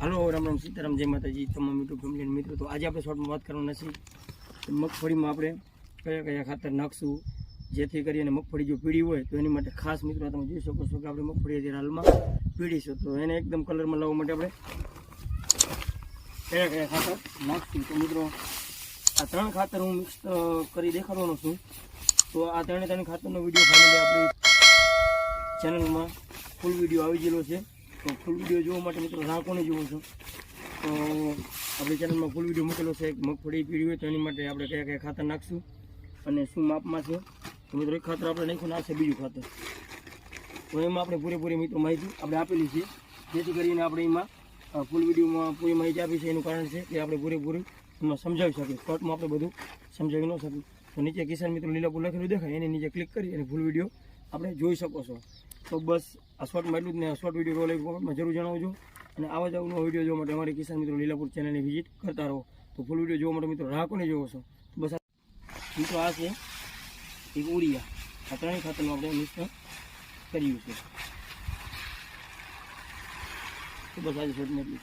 હાલો, રામ રામ સીતારામ, જય માતાજી, તમામ યુટ્યુબ ફેમિલી મિત્રો. તો આજે આપણે શોર્ટમાં વાત કરવાના છીએ મગફળીમાં આપણે કયા કયા ખાતર નાખશું, જેથી કરીને મગફળી જો પીળી હોય, તો એની માટે ખાસ મિત્રો તમે જોઈ શકો છો કે આપણે મગફળી અત્યારે હાલમાં પીળી છે. તો એને એકદમ કલરમાં લાવવા માટે આપણે કયા કયા ખાતર નાખશું. તો મિત્રો, આ ત્રણ ખાતર હું મિક્સ કરી દેખાડવાનો છું. તો આ ત્રણે ત્રણ ખાતરનો વીડિયો ફાઇનલી આપણી ચેનલમાં ફૂલ વીડિયો આવી ગયેલો છે. તો ફૂલ વીડિયો જોવા માટે મિત્રો રાખોને જોવો છો? તો આપણી ચેનલમાં ફૂલ વીડિયો મૂકેલો છે. મગફળી પીળી હોય તો એની માટે આપણે કયા કયા ખાતર નાખશું અને શું માપમાં છે? તો મિત્રો એક ખાતર આપણે નાખ્યું નાખશે બીજું ખાતર. તો એમાં આપણે પૂરેપૂરી મિત્રો માહિતી આપણે આપેલી છે. જેથી કરીને આપણે એમાં ફૂલ વિડીયોમાં પૂરી માહિતી આપી છે. એનું કારણ છે કે આપણે પૂરેપૂરી એમાં સમજાવી શકીએ. શોર્ટમાં આપણે બધું સમજાવી ન શકીએ. તો નીચે કિસાન મિત્રો લીલાપુર લખેલું દેખાય. એની નીચે ક્લિક કરી અને ફૂલ વીડિયો આપણે જોઈ શકો છો. તો બસ આ શોર્ટમાં જ ને શોર્ટ વીડિયો રોલ કોમેન્ટમાં જરૂર જણાવજો અને આવા જ અવનવો વીડિયો જોવા માટે અમારી કિસાન મિત્રો લીલાપુર ચેનલની વિઝિટ કરતા રહો. તો ફૂલ વીડિયો જોવા માટે મિત્રો રાહ કોને જોવો છો? તો બસ મિત્રો આ છે એક ઉડિયા. આ ત્રણેય ખાતરનું આપણે મિશ્રણ કર્યું છે. તો બસ આજે શોર્ટમાં એટલું.